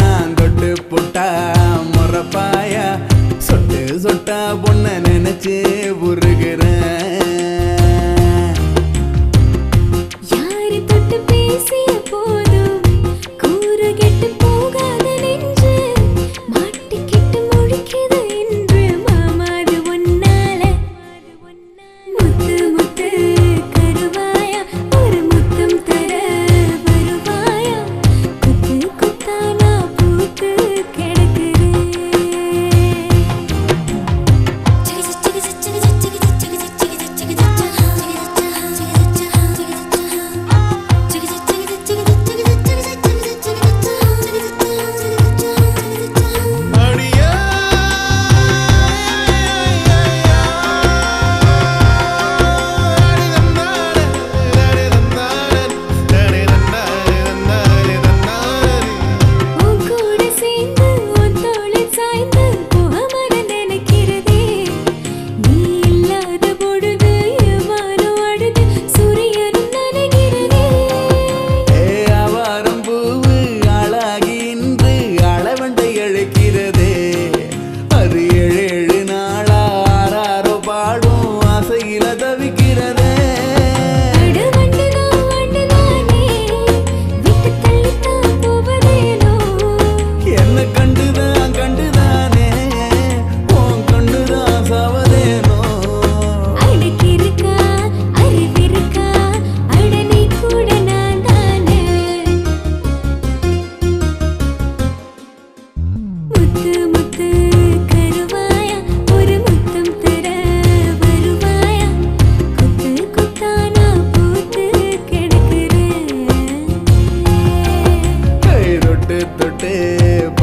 நான் கொண்டு புட்டா முறப்பாயா சொட்டு சொட்டா பொண்ண நினைச்சு உருகிறேன்.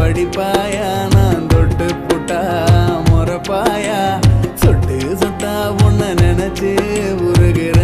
படிப்பாயா? நான் தொட்டு புட்டா? முறப்பாயா? சொட்டு சொட்டா உன்னை நினைச்சு உருகிற